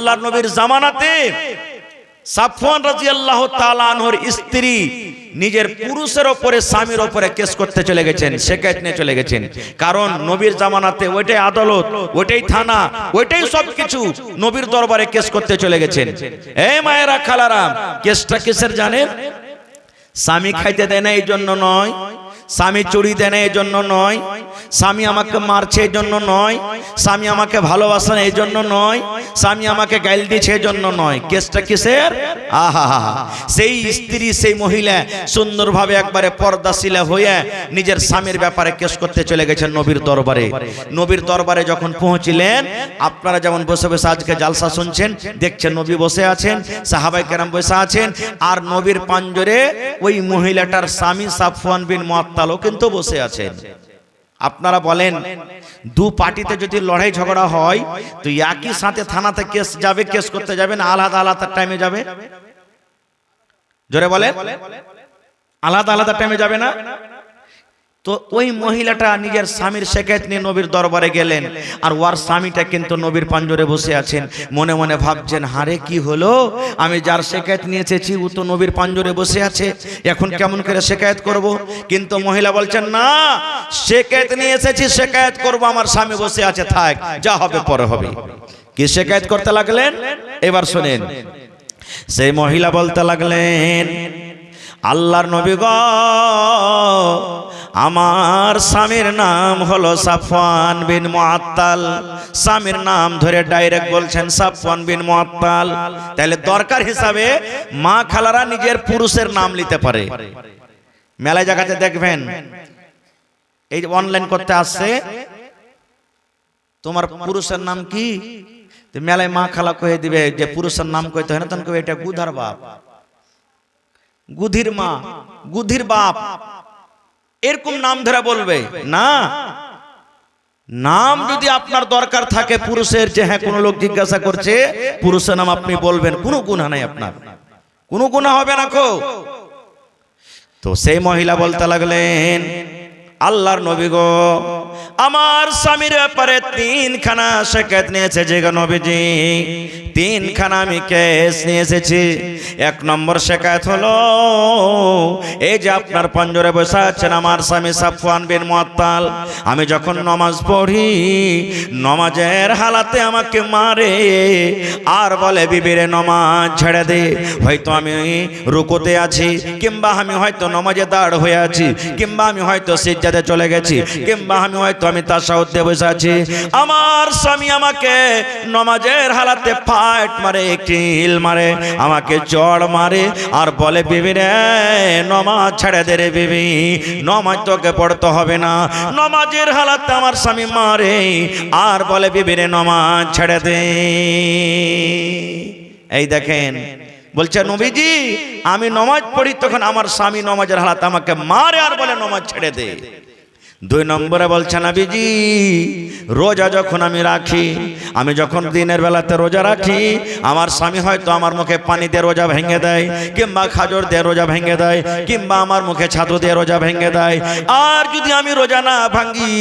আল্লাহর নবীর জামানাতে সাফওয়ান রাদিয়াল্লাহু তাআলা আনহর স্ত্রী নিজের পুরুষের ওপরে, স্বামীর ওপরে কেস করতে চলে গেছেন, শেকায়ত নিয়ে চলে গেছেন। কারণ নবীর জামানাতে ওইটাই আদালত, ওইটাই থানা, ওইটাই সবকিছু নবীর দরবারে কেস করতে চলে গেছেন। এ মায়েরা খালারাম কেসটা কিসের জানেন? স্বামী খাইতে দেয় না এই জন্য নয়। স্বামী চুরি দেন এই জন্য নয়, স্বামী আমাকে মারছে এই জন্য নয়, স্বামী আমাকে ভালোবাসে না এই জন্য নয়, স্বামী আমাকে গাইল দিয়েছে এই জন্য নয়। কেসটা কিসের? আহা। সেই স্ত্রী, সেই মহিলা সুন্দরভাবে একবারে পর্দাশীলা হয়ে নিজের স্বামীর ব্যাপারে কেস করতে চলে গেছেন নবীর দরবারে। নবীর দরবারে যখন পৌঁছিলেন, আপনারা যেমন বসে বসে আজকে জালসা শুনছেন, দেখছেন নবী বসে আছেন সাহাবাই কেরাম বসে আছেন, আর নবীর পাঞ্জরে ওই মহিলাটার স্বামী সাফওয়ান বিন মুআত্তালও কিন্তু বসে আছেন। আপনারা বলেন, দু পার্টিতে যদি লড়াই ঝগড়া হয়, তো একই সাথে থানাতে কেস যাবে, কেস করতে যাবে না আলাদা আলাদা টাইমে যাবে? জোরে বলেন। আলাদা আলাদা টাইমে যাবে না? তো ওই মহিলাটা নিজের স্বামীর শেখায়ত নিয়ে নবীর দরবারে গেলেন। আর ওর স্বামীটা কিন্তু নবীর পাঞ্জরে বসে আছেন। মনে মনে ভাবছেন, হারে কি হলো? আমি যার শেখায়ত নিয়ে এসেছি ও তো নবীর পাঞ্জরে বসে আছে। এখন কেমন করে শেখায়ত করব? কিন্তু মহিলা বলছেন, না শেখায়ত নিয়ে এসেছি শেখায়ত করব, আমার স্বামী বসে আছে, থাক, যা হবে, পরে হবে। কি শেখায়ত করতে লাগলেন? এবার শোনেন। সেই মহিলা বলতে লাগলেন, আল্লাহর নবী গ আমার স্বামীর নাম হলো সাফওয়ান বিন মুআত্তাল। স্বামীর নাম ধরে ডাইরেক্ট বলছেন সাফওয়ান বিন মুআত্তাল। তাহলে দরকার হিসাবে মা খালারা নিজের পুরুষের নাম নিতে পারে। মেলায় জায়গাতে দেখবেন, এই অনলাইন করতে আসছে, তোমার পুরুষের নাম কি? মেলায় মা খালা কয়ে দিবে যে পুরুষের নাম কইতে হয় না, তখন এটা গুধার বাপ। গুধির মা, গুধির বাপ। এরকম নাম ধরে বলবে? না। নাম যদি আপনার দরকার থাকে পুরুষের যে হ্যাঁ কোনো লোক জিজ্ঞাসা করছে, পুরুষের নাম আপনি বলবেন, কোনো গুণা নাই আপনার। কোনো গুণা হবে না কো। তো সেই মহিলা বলতে লাগলেন, আল্লাহর নবী গো আমার স্বামীর ব্যাপারে তিনখানা শেখাত নিয়েছে যে নবীজি। তিনখানা আমি কেস নিয়ে এসেছি। এক নম্বর শেখায়ত হলো, এই যে আপনার পঞ্জরে বসে আছেন আমার স্বামী সাফওয়ান বিন মুআত্তাল আমি যখন নমাজ পড়ি, নমাজের হালাতে আমাকে মারে, আর বলে, বিবিরে নমাজ ছেড়ে দে, হয়তো আমি রুকোতে আছি, কিংবা আমি হয়তো নমাজে দাঁড় হয়ে আছি, কিংবা আমি হয়তো সিজ্জাতে চলে গেছি, কিংবা আমি হয়তো আমি তার সাউদ্দে বসে আছি। আমার স্বামী আমাকে নমাজের হালাতে ফাইট মারে কিল মারে, আমাকে চড় মারে আর বলে, বিবি রে, নমাজ ছেড়ে দে রে বিবি, নমাজ তোকে পড়তে হবে না। নমাজের হালাতে আমার স্বামী মারে আর বলে, বিবি রে, নমাজ ছেড়ে দে। এই দেখেন, বলছে, নবীজি, আমি নমাজ পড়ি তখন আমার স্বামী নমাজের হালাতে আমাকে মারে আর বলে, নমাজ ছেড়ে দে। দুই নম্বরে বলছে, নাবিজি, রোজা যখন আমি রাখি, আমি যখন দিনের বেলাতে রোজা রাখি, আমার স্বামী হয়তো আমার মুখে পানি দিয়ে রোজা ভেঙে দেয়, কিংবা খাজর দিয়ে রোজা ভেঙে দেয়, কিংবা আমার মুখে ছাতু দিয়ে রোজা ভেঙে দেয়। আর যদি আমি রোজা না ভাঙ্গি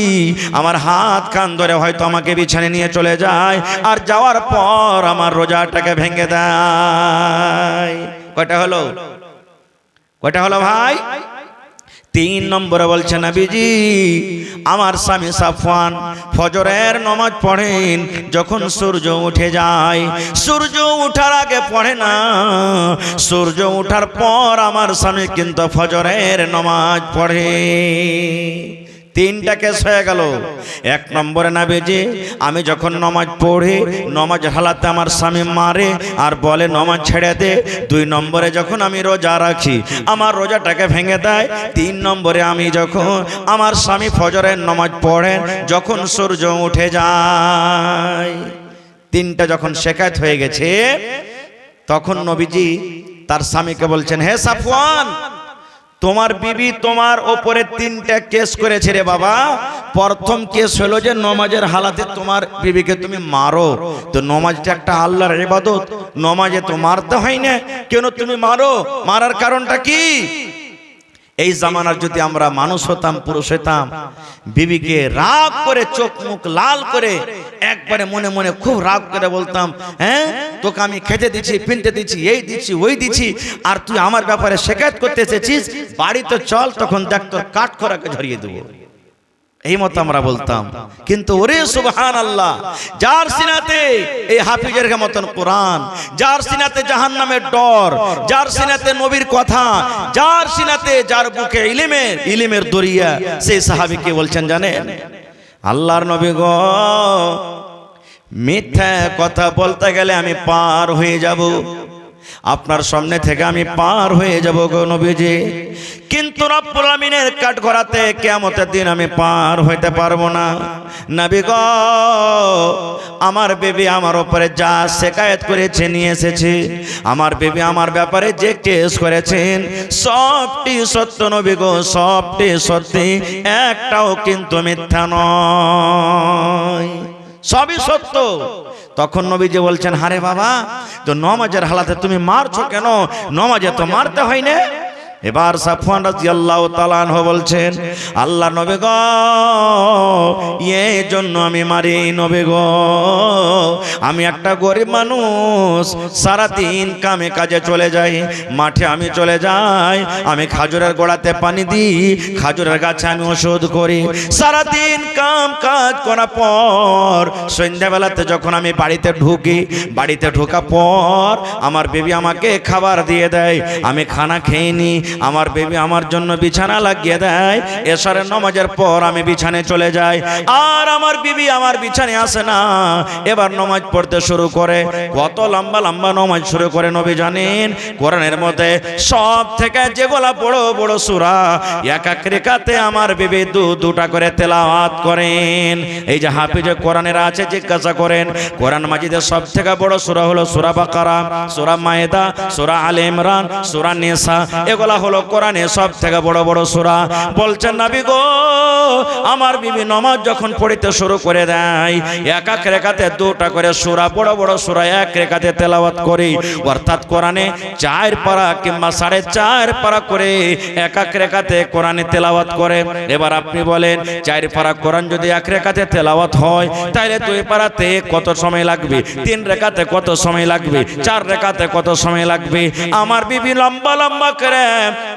আমার হাত কান ধরে হয়তো আমাকে বিছানে নিয়ে চলে যায়, আর যাওয়ার পর আমার রোজাটাকে ভেঙে দেয়। কয়টা হলো? কয়টা হলো ভাই? তিন নম্বরে বলছে বিজি আমার স্বামী সাফওয়ান ফজরের নমাজ পড়েন, যখন সূর্য উঠে যায়। সূর্য উঠার আগে পড়ে না। সূর্য উঠার পর আমার স্বামী কিন্তু ফজরের নমাজ পড়ে। তিনটা কেস হয়ে গেল। এক নম্বরে না বেজে আমি যখন নমাজ পড়ে, নমাজ হালাতে আমার স্বামী মারে আর বলে, নমাজ ছেড়ে দে। দুই নম্বরে যখন আমি রোজা রাখি, আমার রোজাটাকে ভেঙে দেয়। তিন নম্বরে আমি যখন আমার স্বামী ফজরের নমাজ পড়েন যখন সূর্য উঠে যায়, তিনটা যখন শেখায়ত হয়ে গেছে, তখন নবীজি তার স্বামীকে বলছেন, হে সাফওয়ান তোমার বিবি তোমার ওপরে তিনটা কেস করেছে রে বাবা। প্রথম কেস হলো যে নমাজের হালাতে তোমার বিবিকে তুমি মারো। তো নমাজটা একটা আল্লাহর ইবাদত। নমাজে তো মারতে হয় না। কেন তুমি মারো? মারার কারণটা কি? এই জামানার যদি আমরা মানুষ হতাম, পুরুষ হতাম, বিবিকে রাগ করে চোখ মুখ লাল করে একবারে মনে মনে খুব রাগ করে বলতাম হ্যাঁ তোকে আমি খেতে দিচ্ছি, পিনতে দিচ্ছি, এই দিচ্ছি, ওই দিচ্ছি, আর তুই আমার ব্যাপারে শেখায়ত করতে এসেছিস, বাড়িতে চল, তখন দেখ তোর কাঠ খোরাকে ঝরিয়ে দেবো। এই মতো আমরা বলতাম। কিন্তু ওরে সুবহান আল্লাহ যার সিনাতে এই হাফিজের মতন কোরআন, যার সিনাতে জাহান নামের ডর, যার সিনাতে নবীর কথা, যার সিনাতে যার বুকে ইলিমের ইলিমের দরিয়া, সেই সাহাবিকে বলছেন, জানেন? আল্লাহর নবী গ মিথ্যা কথা বলতে গেলে আমি পার হয়ে যাব। আপনার সামনে থেকে আমি পার হয়ে যাব গো নবীজি। কিন্তু রব্বুল আমিনের কাঠ করাতে কেমতের দিন আমি পার হইতে পারব না। নবী গো, আমার বেবি আমার উপরে যা শেকায়ত করেছে, নিয়ে এসেছে। আমার বেবি আমার ব্যাপারে যে কেস করেছেন, সবটি সত্য নবী গো, সবটি সত্যি, একটাও কিন্তু মিথ্যা নয়। সবই সত্য। তখন নবীজি বলছেন, হারে বাবা, তো নমাজের হালাতে তুমি মারছো কেন? নমাজে তো মারতে হয় না? এবার সাফওয়ান রাদিয়াল্লাহু তাআলা আনহু বলছেন, আল্লাহ নবী গো জন্য আমি মারি নবী গো। আমি একটা গরিব মানুষ সারা দিন কামে কাজে চলে যাই, মাঠে আমি চলে যাই, আমি খাজুরের গোড়াতে পানি দিই, খাজুরের গাছে আমি ওষুধ করি। সারা দিন কাম কাজ করার পর, সন্ধ্যাবেলাতে যখন আমি বাড়িতে ঢুকি, বাড়িতে ঢোকা পর, আমার বেবি আমাকে খাবার দিয়ে দেয়, আমি খানা খেয়ে নিই আমার বেবি আমার জন্য বিছানা লাগিয়ে দেয়। এসরের নমাজের পর আমি বিছানে চলে যাই। আর আমার বিবি আমার বিছানে আসে না। এবার নমাজ পড়তে শুরু করে। কত লম্বা লম্বা নমাজ শুরু করে নবী জানেন। কোরআনের মধ্যে সব থেকে যেগুলা বড় বড় সুরা, এক এক আমার বিবি দু দুটা করে তেলাওয়াত করেন। এই যে হাফিজে কোরআনের আছে জিজ্ঞাসা করেন। কোরআন মাজিদের সব থেকে বড় সুরা হলো সুরা বাকারা, সুরা মায়েদা, সুরা আলে ইমরান, সুরা নেসা। এগুলা হলো কোরআনে সব থেকে বড় বড় সুরা। বলছেন, নাবি গো, আমার বিবি নমাজ যখন পড়িতে শুরু করে দেয়, এক এক রেখাতে দুটা করে সুরা, বড় বড় সুরা এক রেখাতে তেলাওয়াত করি। অর্থাৎ কোরআনে চার পারা কিংবা সাড়ে চার পারা করে এক এক রেখাতে কোরআনে তেলাওয়াত করে। এবার আপনি বলেন, চার পারা কোরআন যদি এক রেখাতে তেলাওয়াত হয় তাহলে দুই পারাতে কত সময় লাগবে? তিন রেখাতে কত সময় লাগবে? চার রেখাতে কত সময় লাগবে? আমার বিবি লম্বা লম্বা করে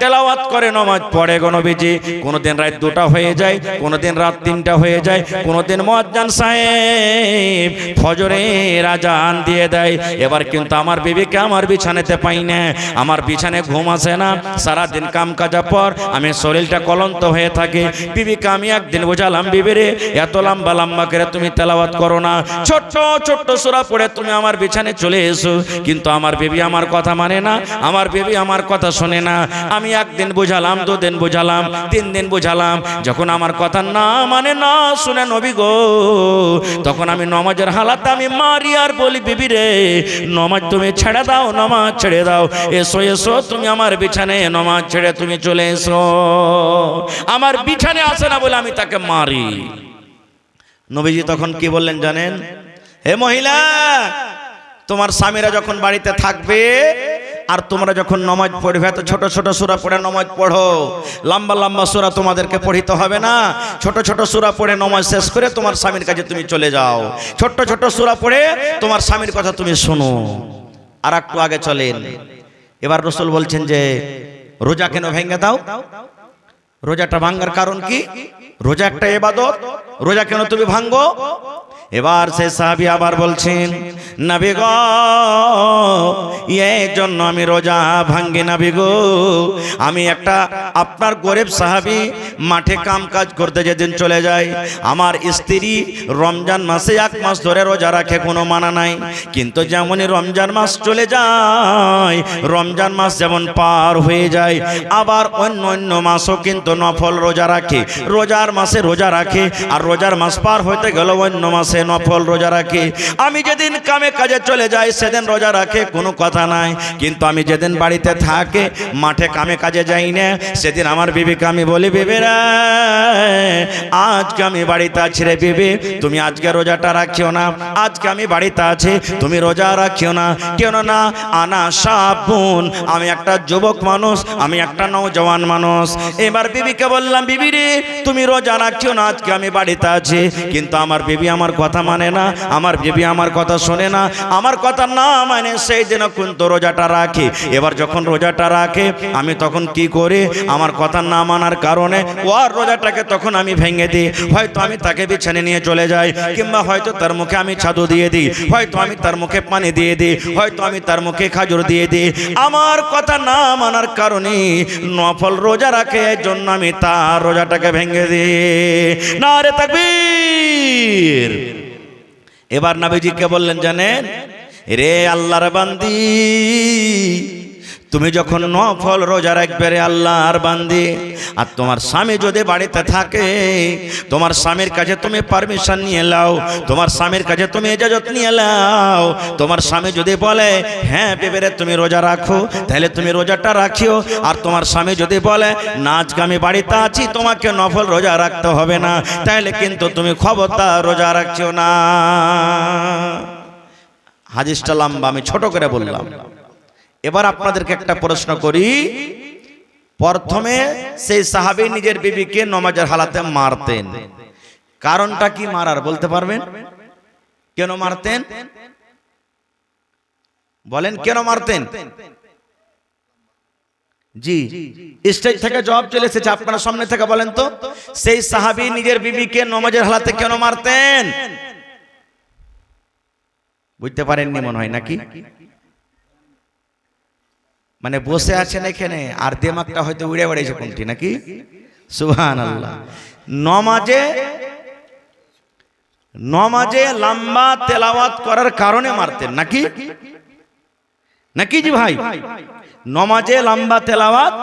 তেলাওয়াত করে নমাজ পড়ে গণবিজি কোনোদিন রাত দুটা হয়ে যায়, কোনোদিন রাত তিনটা হয়ে যায়, কোনোদিন মজ্জান সাহেব ফজরের আজান দিয়ে দেয়। এবার কিন্তু আমার বিবিকে আমার বিছানাতে পাই না, আমার বিছানে ঘুম আসে না। সারাদিন কাম কাজা পর আমি শরীরটা কলন্ত হয়ে থাকে। বিবিকে আমি একদিন বোঝালাম বিবিরে এত লম্বা লম্বা করে তুমি তেলাওয়াত করো না। ছোট্ট ছোট্ট সুরা পড়ে তুমি আমার বিছানে চলে এসো। কিন্তু আমার বেবি আমার কথা মানে না, আমার বেবি আমার কথা শোনে না। আমি একদিন বুঝালাম, দুদিন বুঝালাম তিন দিন বুঝালাম। যখন আমার কথা না মানে না শুনে নবী গো, তখন আমি নমাজের হালাতে আমি মারি আর বলি, বিবি রে, নমাজ তুমি ছেড়ে দাও, নমাজ ছেড়ে দাও। এসো এসো, তুমি আমার বিছানে নমাজ ছেড়ে তুমি চলে এসো। আমার বিছানে আসে না বলে আমি তাকে মারি। নবীজি তখন কি বললেন জানেন? হে মহিলা, তোমার স্বামীরা যখন বাড়িতে থাকবে আর তোমরা যখন নমাজ পড়বে তো ছোট ছোট সুরা পড়ে নমাজ পড়ো। লম্বা লম্বা সুরা তোমাদেরকে পড়িতে হবে না। ছোট ছোট সুরা পড়ে নমাজ শেষ করে তোমার স্বামীর কাছে তুমি চলে যাও। ছোট্ট ছোট সুরা পড়ে তোমার স্বামীর কথা তুমি শোনো। আর একটু আগে চলেন। এবার রসুল বলছেন যে, রোজা কেন ভেঙে দাও? রোজাটা ভাঙ্গার কারণ কি? রোজা একটা এবাদত রোজা কেন তুমি ভাঙ্গো এবার সে সাহাবি আবার বলছেন, নাবি এই জন্য আমি রোজা ভাঙ্গি নাবি গো। আমি একটা আপনার গরিব সাহাবি মাঠে কাম কাজ করতে যেদিন চলে যায় আমার স্ত্রী রমজান মাসে এক মাস ধরে রোজা রাখে, কোনো মানা নাই। কিন্তু যেমনই রমজান মাস চলে যায়, রমজান মাস যেমন পার হয়ে যায়, আবার অন্য অন্য মাসও কিন্তু নফল রোজা রাখে। রোজার মাসে রোজা রাখে, আর রোজার মাস পার হইতে গেল অন্য মাসে নফল রোজা রাখে। আমি যেদিন কামে কাজে চলে যাই, সেদিন রোজা রাখে, কোনো কথা নাই। কিন্তু আমি যেদিন বাড়িতে থাকে, মাঠে কামে কাজে যাই না, সেদিন আমার বিবিকে আমি বলি, বিবিরা, আজকে আমি বাড়িতে আছি রে বিবি, তুমি আজকে রোজাটা রাখিও না। আজকে আমি বাড়িতে আছি, তুমি রোজা রাখিও না। কেন না আনা সাবুন, আমি একটা যুবক মানুষ, আমি একটা নৌজওয়ান মানুষ। এবার বিবিকে বললাম, বিবি রে, তুমি রোজা রাখিও না, আজকে আমি বাড়িতে আছি। কিন্তু আমার বিবি আমার কথা কথা মানে না, আমার বিবি আমার কথা শোনে না, আমার কথা না মানে সেই দিন কিন্তু রোজাটা রাখে। এবার যখন রোজাটা রাখে, আমি তখন কি করি? আমার কথা না মানার কারণে ওর রোজাটাকে তখন আমি ভেঙে দিই। হয়তো আমি তাকে বিছানে নিয়ে চলে যাই, কিংবা হয়তো তার মুখে আমি ছাদু দিয়ে দিই, হয়তো আমি তার মুখে পানি দিয়ে দিই, হয়তো আমি তার মুখে খাজুর দিয়ে দিই। আমার কথা না মানার কারণে নফল রোজা রাখে এর জন্য আমি তার রোজাটাকে ভেঙে দিই। না রে তাকবীর! এবার নাবিজিকে বললেন জানেন? রে আল্লাহর বান্দি তুমি যখন নফল রোজা রাখবে রে আল্লাহর বান্দি আর তোমার স্বামী যদি বাড়িতে থাকে তোমার স্বামীর কাছে তুমি পারমিশন নিয়ে লাও তোমার স্বামীর কাছে তুমি ইজাজত নিয়ে লাও তোমার স্বামী যদি বলে হ্যাঁ বেবেরে তুমি রোজা রাখো তাহলে তুমি রোজাটা রাখিও আর তোমার স্বামী যদি বলে না আজকে আমি বাড়িতে আছি তোমাকে নফল রোজা রাখতে হবে না তাহলে কিন্তু তুমি খবরদার রোজা রাখছো না হাদিসটা লম্বা আমি ছোট করে বললাম এবার আপনাদেরকে একটা প্রশ্ন করি। প্রথমে সেই সাহাবী নিজের বিবিকে নমাজের হালাতে মারতেন। কারণটা কি মারার বলতে পারবেন? কেন মারতেন? বলেন, কেন মারতেন? জি, স্টেজ থেকে জবাব চলে এসেছে আপনারা সামনে থেকে বলেন তো। সেই সাহাবি নিজের বিবিকে নমাজের হালাতে কেন মারতেন? বুঝতে পারেননি মনে হয়, নাকি? মানে বসে আছেন এখানে, আর দেমাকটা হয়তো উড়ে বেড়েছে কোনটি নাকি? সুহান আল্লাহ নমাজে নমাজে লম্বা তেলাওয়াত করার কারণে মারতেন, নাকি? নাকি জি ভাই? নমাজে লম্বা তেলাওয়াত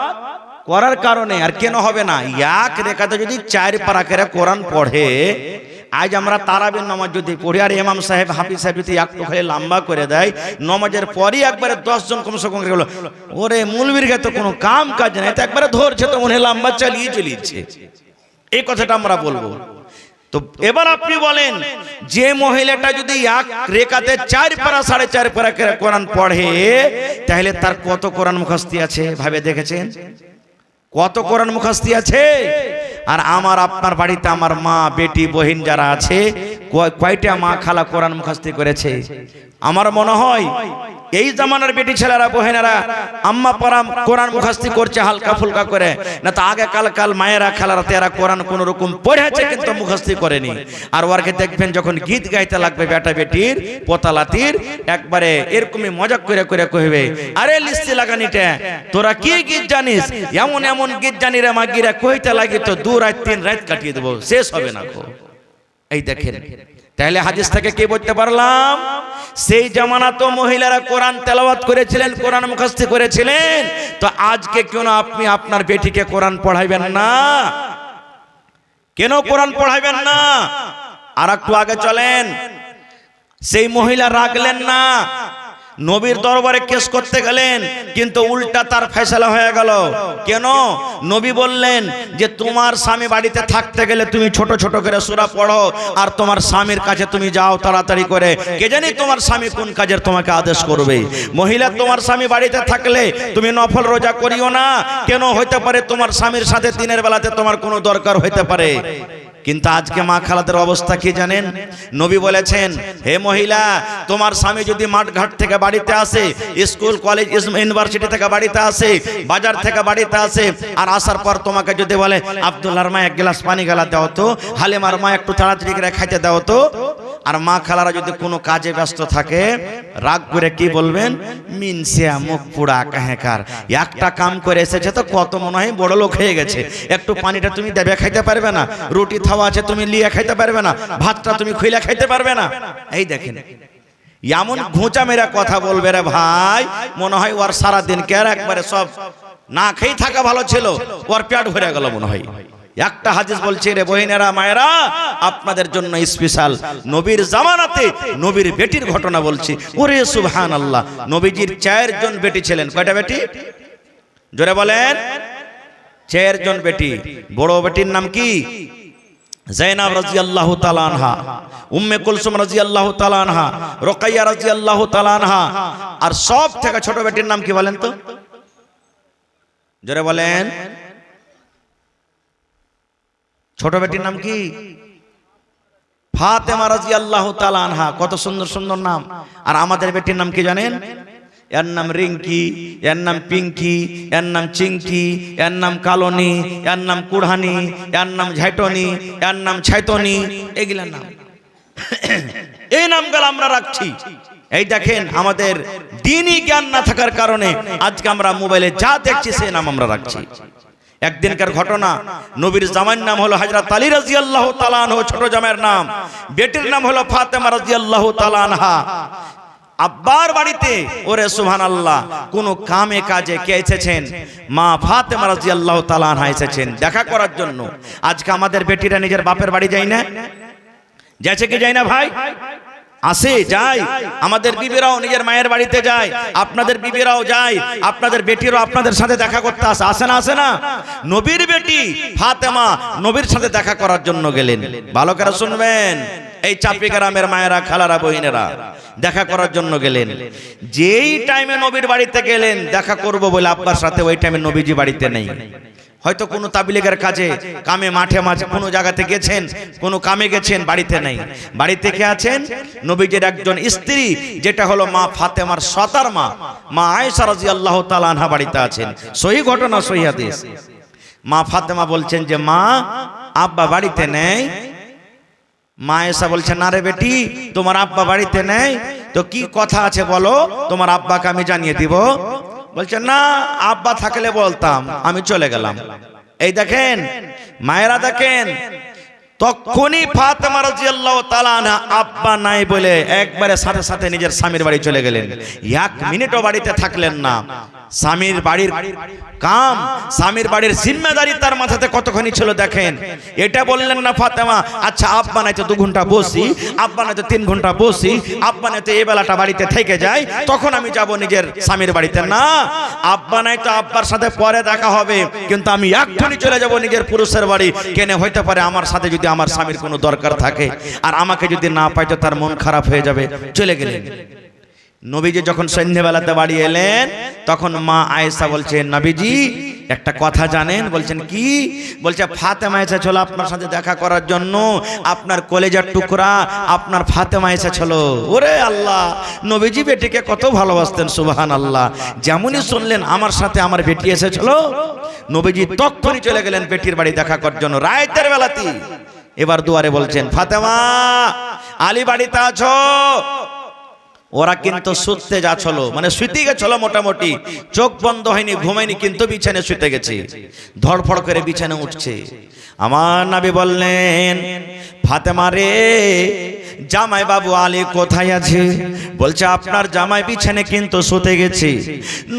করার কারণে, আর কেন হবে না? এক রেখাতে যদি চার পারাকেরা কোরআন পড়ে আজ আমরা তারাবির নমাজ যদি পড়ি, আর ইমাম সাহেব, হাফিজ সাহেব যদি একটু খালি লম্বা করে দেয়, নমাজের পরই একবারে দশজন কমসে কম গেল ওরে মূলবীর তো কোনো কাম কাজ নেই, তো একবারে ধরছে তো মনে লম্বা চালিয়ে চলিয়েছে। এই কথাটা আমরা বলব। তো এবার আপনি বলেন, যে মহিলাটা যদি এক রেখাতে চার পারা, সাড়ে চার পারা করে কোরআন পড়ে, তাহলে তার কত কোরআন মুখস্তি আছে? ভাবে দেখেছেন? কত কোরআন মুখস্তি আছে? আর আমার আপনার বাড়িতে আমার মা, বেটি, বহিন যারা আছে কয়- কয়টা মা খালা কোরআন মুখাস্তি করেছে? আমার মনে হয় এই জামানার বেটি ছেলেরা, বহেনেরা, আম্মা পরাম কোরআন মুখস্তি করছে, হালকা ফুলকা করে। না তো আগে কাল কাল মায়েরা, খালারা, তেরা কোরআন কোন রকম পড়েছে কিন্তু মুখস্তি করেনি। আর ওরকে দেখবেন যখন গীত গাইতে লাগবে বেটা বেটির পোতালাতির একবারে এরকমই মজা করে করে কইবে, আরে লিস্তি লাগানিটা, তোরা কি গীত জানিস? এমন এমন গীত জানি রে মা মাগিরা কইতে লাগি তো দু রাত, তিন রাত কাটিয়ে দেবো, শেষ হবে না এই দেখেন তাহলে হাদিস থেকে কি বলতে পারলাম? সেই জামানা তো মহিলারা কোরআন তেলাওয়াত করেছিলেন, কোরআন মুখস্থি করেছিলেন। তো আজকে কেন আপনি আপনার বেটিকে কোরআন পড়াইবেন না? কেন কোরআন পড়াইবেন না? আর একটু আগে চলেন। সেই মহিলা রাখলেন না। নবীর দরবারে কেস করতে গেলেন, কিন্তু উল্টা তার ফেসলা হয়ে গেল। কেন? নবী বললেন যে, তোমার স্বামী বাড়িতে থাকতে গেলে তুমি ছোট ছোট করে সুরা পড়ো আর তোমার স্বামীর কাছে তুমি যাও তাড়াতাড়ি করে। কে জানি তোমার স্বামী কোন কাজের তোমাকে আদেশ করবে? মহিলা, তোমার স্বামী বাড়িতে থাকলে তুমি নফল রোজা করিও না। কেন? হইতে পারে তোমার স্বামীর সাথে দিনের বেলাতে তোমার কোনো দরকার হইতে পারে। কিন্তু আজকে মা খালাদের অবস্থা কি জানেন? নবী বলেছেন, হে মহিলা, তোমার স্বামী যদি মাঠঘাট থেকে বাড়িতে আসে, স্কুল, কলেজ, ইউনিভার্সিটি থেকে বাড়িতে আসে, বাজার থেকে বাড়িতে আসে, আর আসার পর তোমাকে যদি বলে আব্দুল্লার মা এক গ্লাস পানি গালা দেওয়া তো, হালিমার মা একটু তাড়াতাড়ি করে খাইতে দেওয়া তো আর মা খালারা যদি কোনো কাজে ব্যস্ত থাকে, রাগ করে কি বলবেন? মিনসিয়া মুখ পুরা কাহেকার। একটা কাম করে এসেছে তো কত মনে হয় বড় লোক হয়ে গেছে। একটু পানিটা তুমি দেবে, খাইতে পারবে না। রুটি থাওয়া আছে, তুমি লিয়ে খাইতে পারবে না। ভাতটা তুমি খুইলা খাইতে পারবে না। এই দেখেন, এমন ঘুঁচা মেরা কথা বলবে রে ভাই। মনে হয় ওর সারা দিন কে একবারে সব না খেয়ে থাকা ভালো ছিল, ওর পেট ভরে গেল মনে হয়। একটা হাদিস বলছে, রে বহিনেরা, মায়েরা, আপনাদের জন্য স্পেশাল নবীর জামানাতে নবীর বেটির ঘটনা বলছি। ওরে সুবহান আল্লাহ নবীজির চারজন বেটি ছিলেন। কয়টা বেটি? জোরে বলেন। চারজন বেটি। বড় বেটির নাম কি? জৈনাব রাজি আল্লাহ তালানহা উম্মে কুলসুম রাজি আল্লাহ তালানহা রোকাইয়া রাজি আল্লাহ তালানহা আর সব থেকে ছোট বেটির নাম কি বলেন তো? জোরে বলেন। ছোট বেটির নাম কি? ফাতেমা রাজি আল্লাহ আনহা। কত সুন্দর সুন্দর নাম। আর আমাদের বেটির নাম কি জানেন? এর নাম রিঙ্কি, এর নাম পিঙ্কি, এর নাম চিঙ্কি, এর নাম কালনি, এর নাম কুড়হানি এর নাম ঝাইটনি, এর নাম ছাইতনি, এগুলার নাম। এই নামগুলো আমরা রাখছি। এই দেখেন, আমাদের দিনই জ্ঞান না থাকার কারণে আজকে আমরা মোবাইলে যা দেখছি সেই নাম আমরা রাখছি। একদিনকার ঘটনা। নবীর জামাইয়ের নাম হলো হাজরত আলী রাজিয়াল্লাহু তাআলা আনহু ছোট জামাইয়ের নাম। বেটির নাম হলো ফাতেমা রাজিয়াল্লাহু তাআলা আনহা। আব্বার বাড়িতে ওরে সুহান আল্লাহ কোন কামে কাজে কে এসেছেন? মা ফাতেমা রাদিয়াল্লাহু তাআলা আনহা এসেছেন দেখা করার জন্য। আজকে আমাদের বেটিরা নিজের বাপের বাড়ি যায় না? যাচ্ছে কি যায় না ভাই? আসে যায় আমাদের বিবিরাও নিজের মায়ের বাড়িতে যায়। আপনাদের বিবিরাও যায়। আপনাদের বেটিরও আপনাদের সাথে দেখা করতে আসে। আসে না আসে না? নবীর বেটি ফাতেমা নবীর সাথে দেখা করার জন্য গেলেন। ভালো করে শুনবেন। এই চাপি গ্রামের মায়েরা খালারা বহিনেরা দেখা করার জন্য গেলেন। যেই টাইমে নবীর বাড়িতে গেলেন দেখা করব বলে আব্বার সাথে ওই টাইমে নবীজি বাড়িতে নেই। হয়তো কোনো তাবিলিগের কাজে, কামে, মাঠে, মাঝে কোনো জায়গাতে গেছেন, কোনো কামে গেছেন, বাড়িতে নেই। বাড়িতে কে আছেন? নবীজের একজন স্ত্রী, যেটা হলো মা ফাতেমার সতার মা। মা আয়েশা রাদিয়াল্লাহু তাআলা আনহা বাড়িতে আছেন। সহি ঘটনা, সহি হাদিস। মা ফাতেমা বলছেন যে, মা, আব্বা বাড়িতে নেই? মা এসা বলছে, না রে বেটি, তোমার আব্বা বাড়িতে নেই? তো কি কথা আছে বলো? তোমার আব্বাকে আমি জানিয়ে দিব। বলছে, না, আব্বা থাকলে বলতাম, আমি চলে গেলাম। এই দেখেন, মায়েরা দেখেন, তখনই ফাতেমা রাদিয়াল্লাহু তাআলা না আব্বা নাই বলে একবারে সাথে সাথে নিজের স্বামীর বাড়ি চলে গেলেন। এক মিনিটও বাড়িতে থাকলেন না। স্বামীর বাড়ির কাম, স্বামীর বাড়ির জিম্মেদারি তার মাথাতে কতখানি ছিল দেখেন? এটা বললেন না ফাতেমা আচ্ছা আব্বা নাই তো দু ঘণ্টা বসি, আব্বা নাই তো তিন ঘণ্টা বসি, আব্বা নাই তো এই বেলাটা বাড়িতে থেকে যাই তখন আমি যাব নিজের স্বামীর বাড়িতে। না, আব্বা নাই তো আব্বার সাথে পরে দেখা হবে, কিন্তু আমি এক্ষুনি চলে যাব নিজের পুরুষের বাড়ি। কেনে হইতে পারে আমার সাথে যদি আমার স্বামীর কোনো দরকার থাকে, আর আমাকে যদি না পাই তো তার মন খারাপ হয়ে যাবে। চলে গেলেন। নবীজি যখন সন্ধ্যেবেলাতে বাড়ি এলেন তখন মা আয়েশা বলছেন নবীজি একটা কথা জানেন? বলছেন কি? বলছে ফাতেমা এসেছিল আপনার সাথে দেখা করার জন্য। আপনার কলেজার টুকরা আপনার ফাতেমা এসেছিল ওরে আল্লাহ নবীজি বেটিকে কত ভালোবাসতেন সুবাহান আল্লাহ যেমনই শুনলেন আমার সাথে আমার বেটি এসেছিল। নবীজি তখনই চলে গেলেন বেটির বাড়ি দেখা করার জন্য। রায়তের বেলাতে। এবার দুয়ারে বলছেন ফাতেমা আলী বাড়িতে আছো? ওরা কিন্তু শুতে যাচ্ছিল মানে শুতে গেছিল মোটামুটি। চোখ বন্ধ হয়নি ঘুমায়নি কিন্তু বিছানে শুতে গেছে। ধড়ফড় করে বিছানে উঠছে। আমার নাবি বললেন ফাতেমা রে জামাই বাবু আলী কোথায় আছে? বলছে আপনার জামাই বিছানে কিন্তু শুতে গেছে।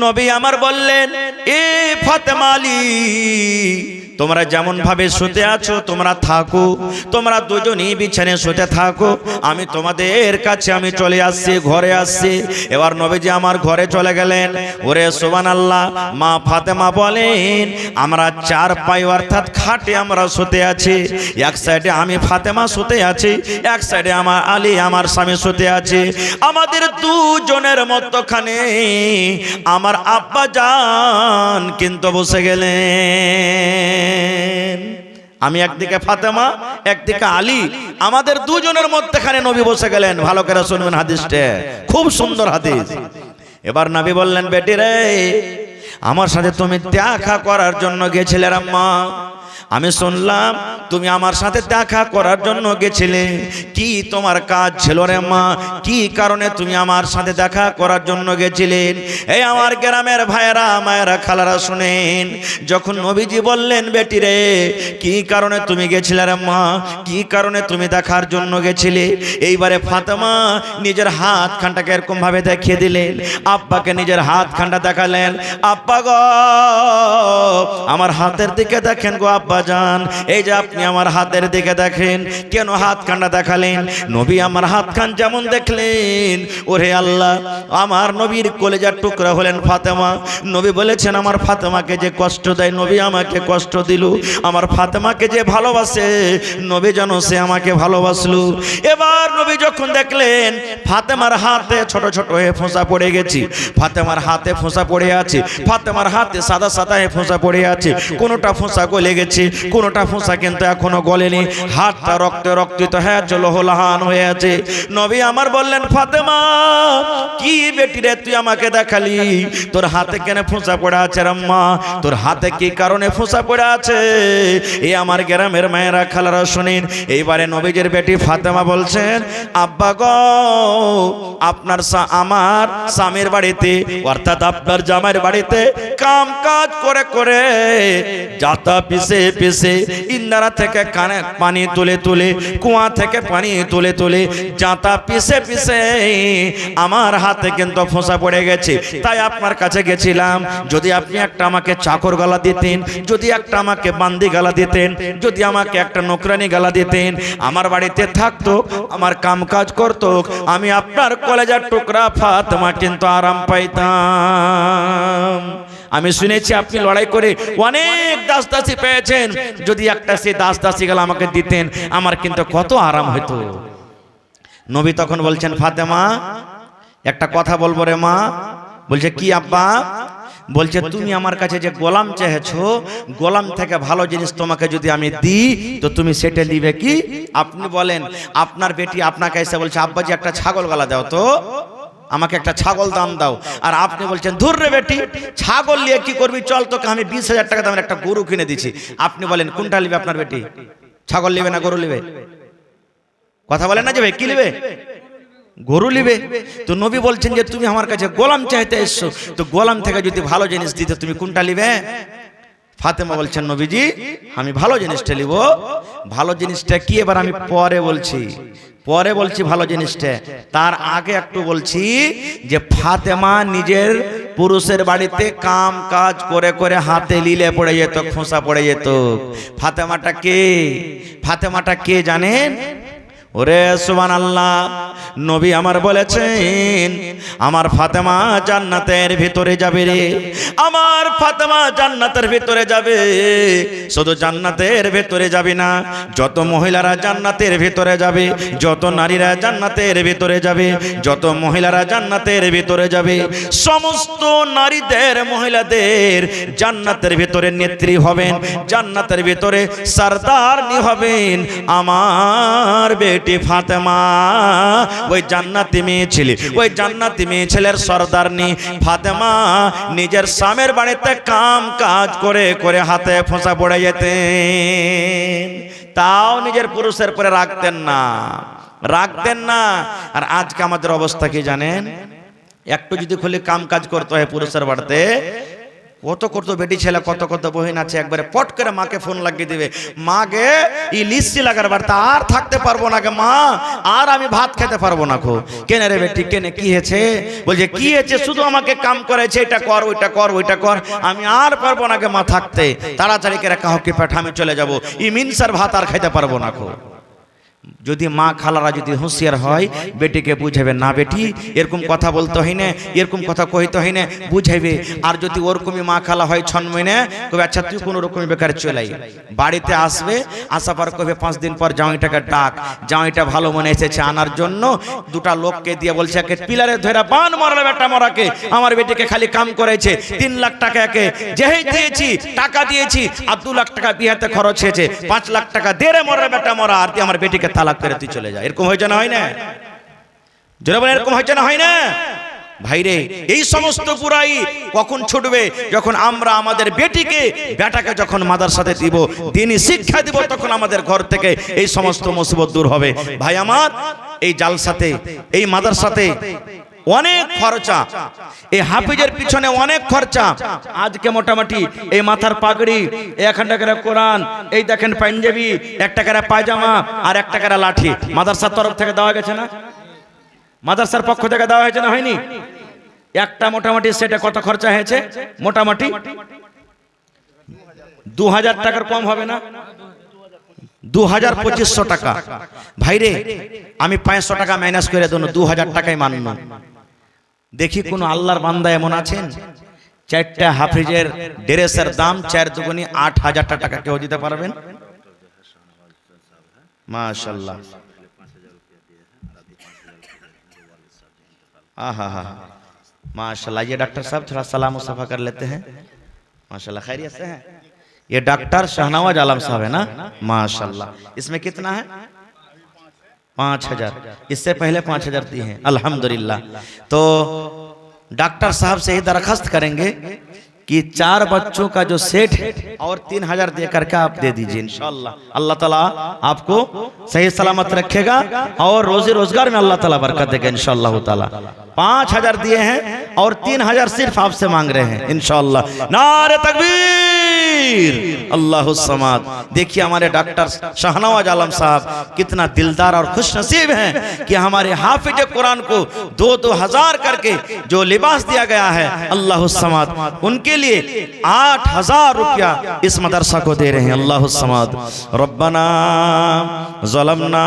নবী আমার বললেন এ ফাতেমা আলী তোমরা যেমন ভাবে শুতে আছো, তোমরা থাকো। তোমরা দুজনই বিছানে শুতে থাকো। আমি তোমাদের কাছে আমি চলে আসছি, ঘরে আসছি। এবার নবীজি আমার ঘরে চলে গেলেন। ওরে সোবান আল্লাহ মা ফাতেমা বলেন, আমরা চার পাই অর্থাৎ খাটে আমরা শুতে আছি। এক সাইডে আমি ফাতেমা শুতে আছি, এক সাইডে আমার আলী, আমার স্বামী শুতে আছে। আমাদের দুজনের মধ্যখানে আমার আব্বা যান কিন্তু বসে গেলেন। আমি একদিকে ফাতেমা একদিকে আলী আমাদের দুজনের মধ্যে খানে নবী বসে গেলেন। ভালো করে শুনবেন হাদিসটা। খুব সুন্দর হাদিস। এবার নবী বললেন বেটি রে আমার সাথে তুমি দেখা করার জন্য গেছিলে আম্মা। আমি শুনলাম তুমি আমার সাথে দেখা করার জন্য গেছিলে। কি তোমার কাজ ছিল রে মা? কি কারণে তুমি আমার সাথে দেখা করার জন্য গেছিলেন এই আমার গ্রামের ভাইয়েরা, মায়েরা, খালারা শুনেন। যখন নবীজি বললেন, বেটি রে, কি কারণে তুমি গেছিলে রে মা? কি কারণে তুমি দেখার জন্য গেছিলে? এইবারে ফাতেমা নিজের হাত খানটাকে এরকম ভাবে দেখিয়ে দিলেন। আব্বাকে নিজের হাত খানটা দেখালেন। আব্বা গো, আমার হাতের দিকে দেখেন গো আব্বা। যান এই যে আপনি আমার হাতের দিকে দেখেন, কেন হাত খানটা দেখালেন? নবী আমার হাত খান যেমন দেখলেন। ওরে আল্লাহ, আমার নবীর কলেজার টুকরা হলেন ফাতেমা। নবী বলেছেন, আমার ফাতেমাকে যে কষ্ট দেয়, নবী আমাকে কষ্ট দিল। আমার ফাতেমাকে যে ভালোবাসে, নবী যেন সে আমাকে ভালোবাসলো। এবার নবী যখন দেখলেন, ফাতেমার হাতে ছোট ছোট হয়ে ফোঁসা পড়ে গেছি। ফাতেমার হাতে ফোঁসা পড়ে আছে। ফাতেমার হাতে সাদা সাদা হয়ে ফোঁসা পড়ে আছে। কোনোটা ফোঁসা গলে গেছে। গেছে কোনোটা ফোঁসা কিন্তু এখনও গলেনি। হাতটা রক্তে রক্তিত হ্যাঁ চলো হোলাহান হয়ে আছে। নবী আমার বললেন, ফাতেমা, কি বেটি রে তুই আমাকে দেখালি? তোর হাতে কেন ফোঁসা পড়ে আছে রাম্মা তোর হাতে কি কারণে ফোঁসা পড়ে আছে? এই আমার গ্রামের মায়েরা খালারা শুনিন। এইবারে নবীজের বেটি ফাতেমা বলছেন, আব্বা গ, আপনার আমার স্বামীর বাড়িতে, অর্থাৎ আপনার জামাইয়ের বাড়িতে কাম কাজ করে করে যাতা পিছে পিছে ইন্দারা থেকে কানে পানি তুলে তুলে, কুয়া থেকে পানি তুলে তুলে যাতা পিছে পিছে আমার হাতে কিন্তু ফোঁসা পড়ে গেছে। তাই আপনার কাছে গেছিলাম, যদি আপনি একটা আমাকে চাকর গালা দিতেন, যদি একটা আমাকে বান্দি গালা দিতেন, যদি আমাকে একটা নোকরানি গালা দিতেন, আমার বাড়িতে থাকতো, আমার কাম কাজ করতো, আমি আপনার কলেজার টুকরা ফাতেমা কিন্তু আরাম পাইতাম। আমি শুনেছি আপনি লড়াই করে অনেক দাস দাসী পেয়েছেন। যদি একটা সে দাস দাসী গালা আমাকে দিতেন, আমার কিন্তু কত আরাম হতো নবী তখন বলছেন, ফাতেমা, একটা কথা বলব রে মা। বলছে, কি আব্বা? বলছে, তুমি আমার কাছে যে গোলাম চেয়েছো, গোলাম থেকে ভালো জিনিস তোমাকে যদি আমি দিই, তো তুমি সেটা নিবে কি? আপনি বলেন, আপনার বেটি আপনাকে এসে বলছে, আব্বাজি, একটা ছাগল গলা দাও তো। আমাকে একটা ছাগল দাম দাও। আর আপনি বলছেন ধুর রে বেটি ছাগল নিয়ে কি করবি? চল তোকে আমি বিশ হাজার টাকা দামের একটা গরু কিনে দিচ্ছি আপনি বলেন কোনটা নিবে আপনার বেটি? ছাগল নিবে না গরু নিবে? কথা বলেন না যে ভাই কি নেবে? গরু নিবে? তো নবী বলছেন যে তুমি আমার কাছে গোলাম চাইতে এসছো। তো গোলাম থেকে যদি ভালো জিনিস দিতে তুমি কোনটা নিবে? ফাতেমা বলছেন, নবীজি, আমি ভালো জিনিসটা নিব ভালো জিনিসটা কি? এবার আমি পরে বলছি। পরে বলছি ভালো জিনিসটা। তার আগে একটু বলছি যে ফাতেমা নিজের পুরুষের বাড়িতে কাম কাজ করে করে হাতে লিলে পড়ে যেত, খোঁসা পড়ে যেত। ফাতেমাটা কে? ফাতেমাটা কে জানেন? ওরে সুবান আল্লাহ নবী আমার বলেছেন আমার ফাতেমা জান্নাতের ভিতরে যাবে রে। আমার ফাতেমা জান্নাতের ভিতরে যাবে। শুধু জান্নাতের ভিতরে যাবে না যত মহিলারা জান্নাতের ভিতরে যাবে যত নারীরা জান্নাতের ভিতরে যাবে যত মহিলারা জান্নাতের ভিতরে যাবে সমস্ত নারীদের মহিলাদের জান্নাতের ভিতরে নেত্রী হবেন জান্নাতের ভিতরে সর্দারনি হবেন। আমার বেটি ফাতেমা ওই জান্নাতি মেয়ে ছেলে, ওই জান্নাতি মেয়ে ছেলের সর্দারনি ফাতেমা নিজের স্বামীর বাড়িতে কাম কাজ করে করে হাতে ফোঁসা পড়ে যেতেন। তাও নিজের পুরুষের পরে রাখতেন না রাখতেন না। আর আজকে আমাদের অবস্থা কি জানেন? একটু যদি খুলে কাম কাজ করতে হয় পুরুষের বাড়িতে কত কত বেটি ছেলে, কত কত বহিন আছে, একবারে পট করে মাকে ফোন লাগিয়ে দিবে। মাকে ই লিস্টি লাগার বার্তা আর থাকতে পারব না গে মা, আর আমি ভাত খেতে পারব না খো কেনে রে বেটি, কেনে, কি হয়েছে? বলছে, কি হয়েছে? শুধু আমাকে কাম করেছে এটা কর, ওইটা কর ওইটা কর। আমি আর পারব না গে মা থাকতে। তাড়াতাড়ি করে কাহকে পাঠা আমি চলে যাব। ই মিনসার ভাত আর খেতে পারব না খো যদি মা খালারা যদি হুঁশিয়ার হয়, বেটিকে বুঝাবে না বেটি, এরকম কথা বলতে হয় না, এরকম কথা কইতে হয় না, বুঝাইবে। আর যদি ওরকমই মা খালা হয় ছন্ময় না কবে আচ্ছা তুই কোনো রকমই বেকার চলাই বাড়িতে আসবে আসা পর কবে পাঁচ দিন পর জামাইটাকে ডাক। জামাইটা ভালো মনে এসেছে আনার জন্য। দুটা লোককে দিয়ে বলছে, একে পিলারে ধরে বান মারলে বেটা মরাকে। আমার বেটিকে খালি কাম করেছে তিন লাখ টাকা একে যেহেই দিয়েছি, টাকা দিয়েছি, আর দু লাখ টাকা বিহাতে খরচ হয়েছে। পাঁচ লাখ টাকা দেড়ে মরে বেটা মরা, আর আমার বেটিকে তালাক করে তুই চলে যা। এরকম হয়েছে না হয় না? জোরে এরকম হয়েছে না হয় না? ভাইরে, এই সমস্ত পুরাই কখন ছুটবে? যখন আমরা আমাদের বেটিকে, বেটাকে যখন মাদার সাথে দিব তিনি শিক্ষা দিব, তখন আমাদের ঘর থেকে এই সমস্ত মুসিবত দূর হবে। ভাই আমার, এই জাল সাথে এই মাদার সাথে অনেক খরচা। এই হাফিজের পিছনে অনেক খরচা। আজকে মোটামুটি এই মাথার পাগড়ি এখান টাকার কোরআন, এই দেখেন পাঞ্জাবি এক টাকার পায়জামা আর এক টাকার লাঠি। মাদারসার তরফ থেকে দেওয়া গেছে না? মাদারসার পক্ষ থেকে দেওয়া হয়েছে না হয়নি? একটা মোটামুটি সেটা কত খরচা হয়েছে? মোটামুটি দু হাজার টাকার কম হবে না? দু হাজার পঁচিশশো টাকা। ভাইরে, আমি পাঁচশো টাকা মাইনাস করে দেবো দু হাজার টাকাই মানব দেখি কোন আল্লাহর বান্দা এমন আছেন চারটা হাফিজের ড্রেসের দাম চার দুগুনি আট হাজার টাকা কেউ দিতে পারবেন মাশাল্লাহ आहा हा माशाल्लाह ये डॉक्टर साहब थोड़ा सलाम सफा कर लेते हैं माशाल्लाह खैरियत से हैं ये डॉक्टर शहनवाज आलम साहब है ना माशाल्लाह इसमें कितना है पाँच हज़ार। इससे पहले पाँच हज़ार दी हैं। अल्हम्दुलिल्लाह। तो डॉक्टर साहब से ही दरखास्त करेंगे कि चार बच्चों का जो सेट है, और तीन हज़ार दे करके आप दे दीजिए इंशाल्लाह। अल्लाह ताला आपको सही सलामत रखेगा, और रोजी रोज़गार में अल्लाह ताला बरकत देगा इंशाल्लाह ताला। पाँच हज़ार दिए हैं, और तीन हज़ार सिर्फ़ आपसे मांग रहे हैं, इंशाल्लाह। नारे तकबीर। अल्लाह समाद। देखिए हमारे डॉक्टर शाहनवाज आलम साहब कितना दिलदार और खुश नसीब हैं कि हमारे हाफिज कुरान को दो दो हज़ार करके जो लिबास दिया गया है, अल्लाह समाद, उनके लिए आठ हज़ार रुपया इस मदरसा को दे रहे हैं। अल्लाह रब्बना जलमना